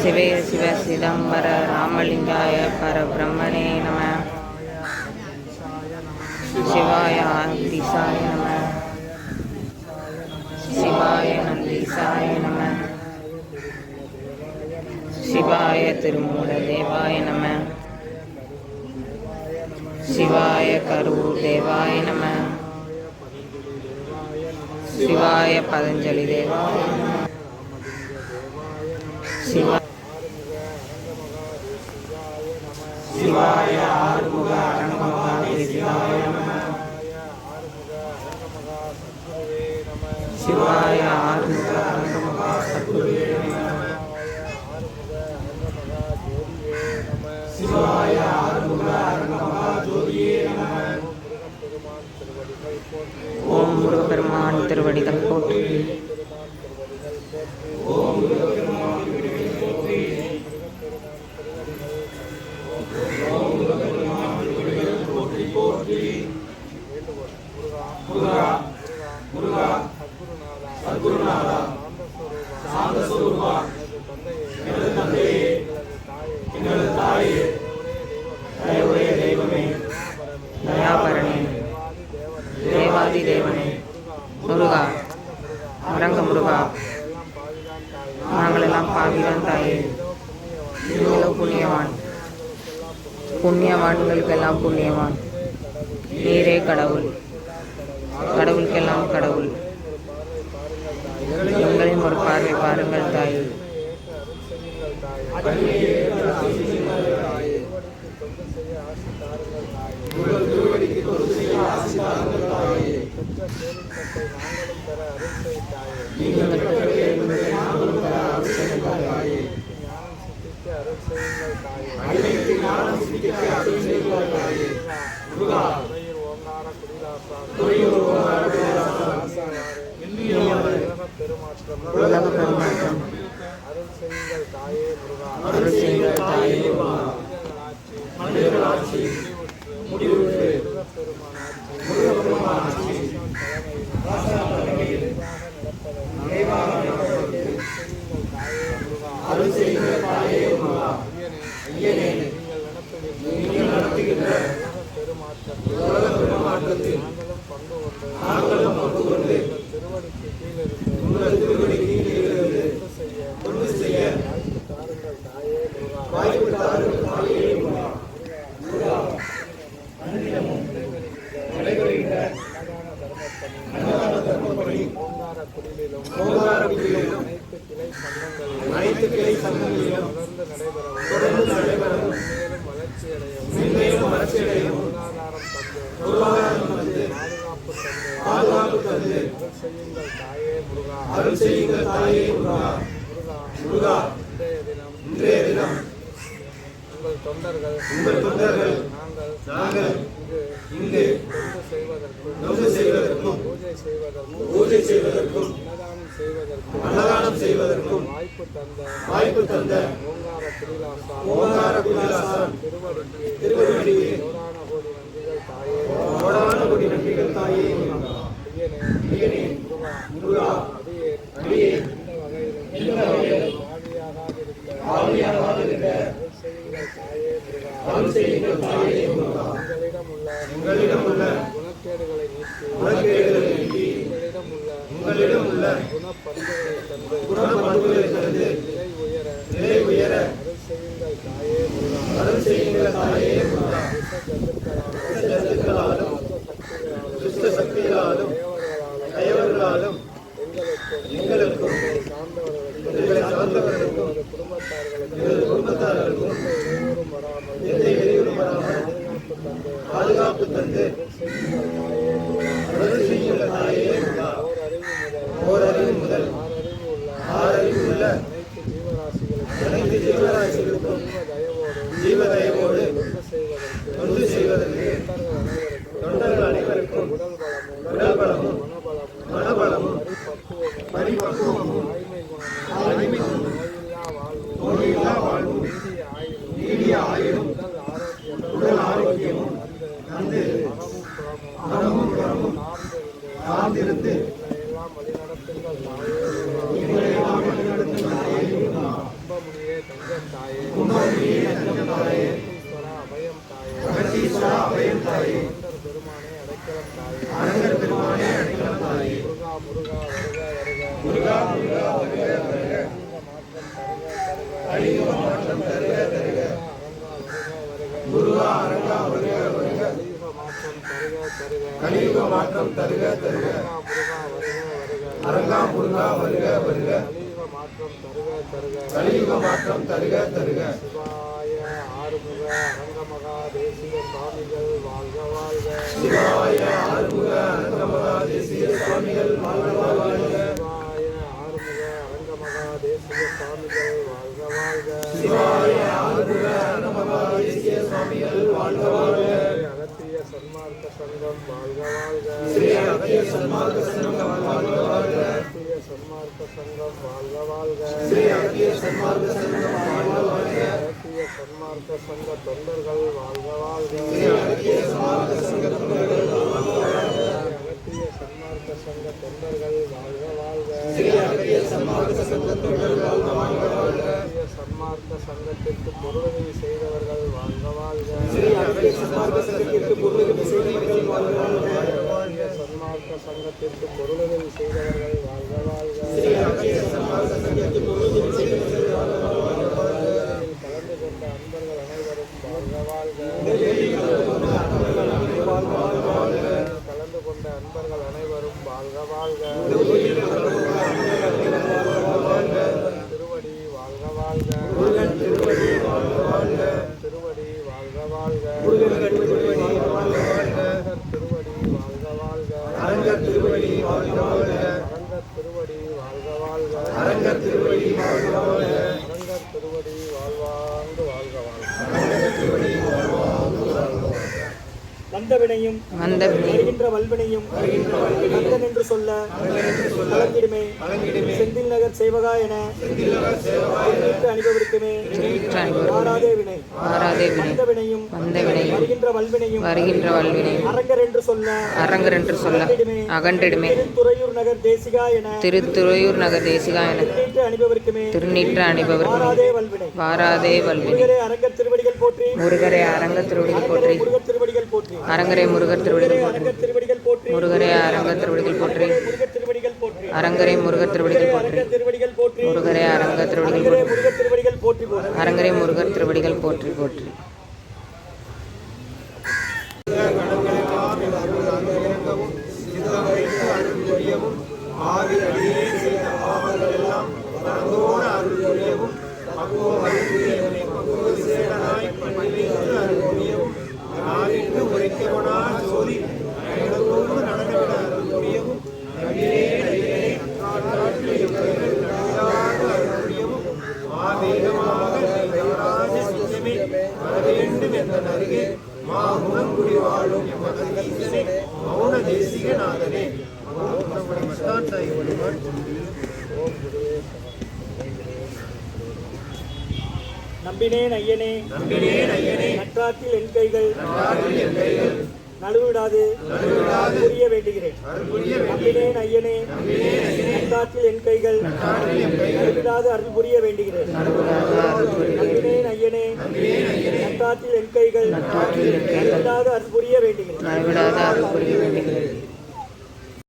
சிவே சிவ சிதம்பர ராமலிங்காய பரபிரம்மனே நம. சிவாய ஆதிசாய நம. சிவாய நந்திசாய நம. சிவாய திருமூல தேவாய நம. சிவாய கரூர் தேவாய நம. சிவாய பதஞ்சலி தேவாய நம. சிவா சிவாய ஆறுமுக அரங்கமகா சிவாய நம. சிவாய ஆறுமுக அரணமகா சத்குருவே நம. சிவாய ஆறுமுக அரணமகா ஜோதியே நம. ஓம் முருகப்பெருமான் திருவடிகள் போற்றி. தயவுடைய தெய்வமே தயாபரணே தேவாதி தேவனே முருகா அரங்க முருகா நாங்கள் எல்லாம் பாவிதான் தாயே புண்ணியவான் புண்ணியவான்களுக்கெல்லாம் புண்ணியவான். நீரே கடவுள். கடவுளுக்கெல்லாம் கடவுள். எங்களையும் ஒரு பார்வை பாருங்கள் தாயே. நீங்கள் பெற்ற இன்பத்தை நாங்களும் பெற அருள் செய்யுங்கள் தாயே. உலக பெருமாற்றம் அருள் செய்யுங்கள் தாயே முருகா. அருள் செய்யுங்கள் தாயே முருகா. நீங்கள் நடத்துகின்ற உலக வாய்ப்பு தாருங்கள் தாயே முருகா. முருகா. அன்றிடமும் நடைபெறுகின்ற அன்னதான தர்மப்படி ஓங்கார குடியிலும் அனைத்து கிளை சங்கங்களிலும் தொடர்ந்து நடைபெறவும் மென்மேலும் வளர்ச்சியடையும் பொருளாதாரம் தந்து பாதுகாப்பு தந்து அருள் செய்யுங்கள் தாயே முருகா முருகா இன்றைய தொண்டர்கள் உங்கள் தொண்டர்கள் நாங்கள் நாங்கள் இங்கு தொண்டு செய்வதற்கும் பூஜை செய்வதற்கும் பூஜை செய்வதற்கும் அன்னதானம் செய்வதற்கும் அன்னதானம் செய்வதற்கும் வாய்ப்பு தந்த வாய்ப்பு தந்த ஓங்கார குடிலாசா ஓங்கார குடிலாசான் திருவடிக்கு திருவடிக்கு கோடான கோடி நன்றிகள் தாயே கோடான கோடி நன்றிகள் தாயே முருகா. முருகா முருகா அடியே அடியே இந்த வகையிலும் எந்த வகையிலும் ஆவியாகாதிருந்த ஆவியானவாதிருந்த அருள் செய்யுங்கள் தாயே முருகா அருள் செய்யுங்கள் தாயே முருகா. உங்களிடம் உள்ள உங்களிடம் உள்ள குணக்கேடுகளை நீக்கி குணக்கேடுகளை நீக்கி உங்களிடம் உள்ள வணக்கம் தருக தருக அரங்கா முருகா வருக வருக. கலியுக மாற்றம் தருக தருக. சங்கம் வாழ்க வாழ்க. ஸ்ரீ சன்மார்க்க சங்கம் வாழ்க வாழ்க அகத்திய சன்மார்க்க சங்கம் வாழ்க வாழ்க ஸ்ரீ சன்மார்க்க சங்கம் வாழ்க வாழ்க அகத்திய சன்மார்க்க சங்க தொண்டர்கள் வாழ்க வாழ்க. ஸ்ரீ சன்மார்க்க சங்க தொண்டர்கள் வாழ்க வாழ்க சன்மார்க்க சங்க தொண்டர்கள் வாழ்க வாழ்க சன்மார்க்க சங்க தொண்டர்கள் வாழ்க வாழ்க அகத்திய சன்மார்க்க சங்கத்திற்கு பொருளுதவி செய்தவர்கள் வாழ்க வாழ்க ஸ்ரீ அகத்திய சன்மார்க்க சங்கத்திற்கு பொருளுதவி செய்தவர்கள் வாழ்க வாழ்க அகத்திய சன்மார்க்க சங்கத்திற்கு பொருளுதவி செய்தவர்கள் வாழ்க வாழ்க. கலந்து கொண்ட அன்பர்கள் அனைவரும் வாழ்க வாழ்க. கலந்து கொண்ட அன்பர்கள் அனைவரும் வாழ்க வாழ்க திருவடி வாழ்க வாழ்க முருகன் திருவடி வாழ்க வாழ்க திருவடி வாழ்க வாழ்க முருகன் திருவடி வாழ்க வாழ்க அரங்கர் திருவடி வாழ்க வாழ்க அரங்கர் திருவடி வாழ்க வாழ்க அரங்கர் திருவடி வாழ்க வாழ்க திருவடி வாழ்க திருவடி வாழ்க வாழ்க அரங்கர் திருவடி வந்தவினையும் வந்த வருகின்ற வல்வினையும் கந்தன் என்று சொல்ல கலந்திடுமே செந்தில் நகர் சேவகா என திருநீற்று அனுபவிக்குமே மாறாதே வினை மாறாதே வினை வந்த வினையும் வந்த வினையும் வருகின்ற வல்வினையும் வருகின்ற வல்வினை அரங்கர் என்று சொல்ல அரங்கர் என்று சொல்ல அகன்றிடுமே. திருத்துறையூர் நகர் தேசிகா என திருத்துறையூர் நகர் தேசிகா என அனுபவிக்குமே திருநீற்று அணிபவர் மாறாதே வல்வினை. வாராதே வல்வினை. முருகரே அரங்கர் திருவடிகள் போற்றி. முருகரே அரங்க திருவடிகள் போற்றி. முருகர் திருவடிகள் போற்றி அரங்கரே முருகர் திருவடிகள் போற்றி. முருகரே அரங்க திருவடிகள் போற்றி. அரங்கரே முருகர் திருவடிகள் போற்றி. முருகரே அரங்க திருவடிகள் போற்றி. அரங்கரே முருகர் திருவடிகள் போற்றி போற்றி. நம மஸ்தாண்டாய் வழிபாடு நம்பினேன் ஐயனே நம்பினேன் ஐயனே நற்றாத்தில் என் கைகள் என் கைகள் நழுவிடாது புரிய வேண்டுகிறேன். நம்பினேன் ஐயனே. நற்றாத்தில் என் கைகள். நழுவிடாது அருள் புரிய வேண்டுகிறேன். நம்பினேன் ஐயனே. நற்றாத்தில் என் கைகள். நழுவிடாது அருள் புரிய வேண்டுகிறேன்.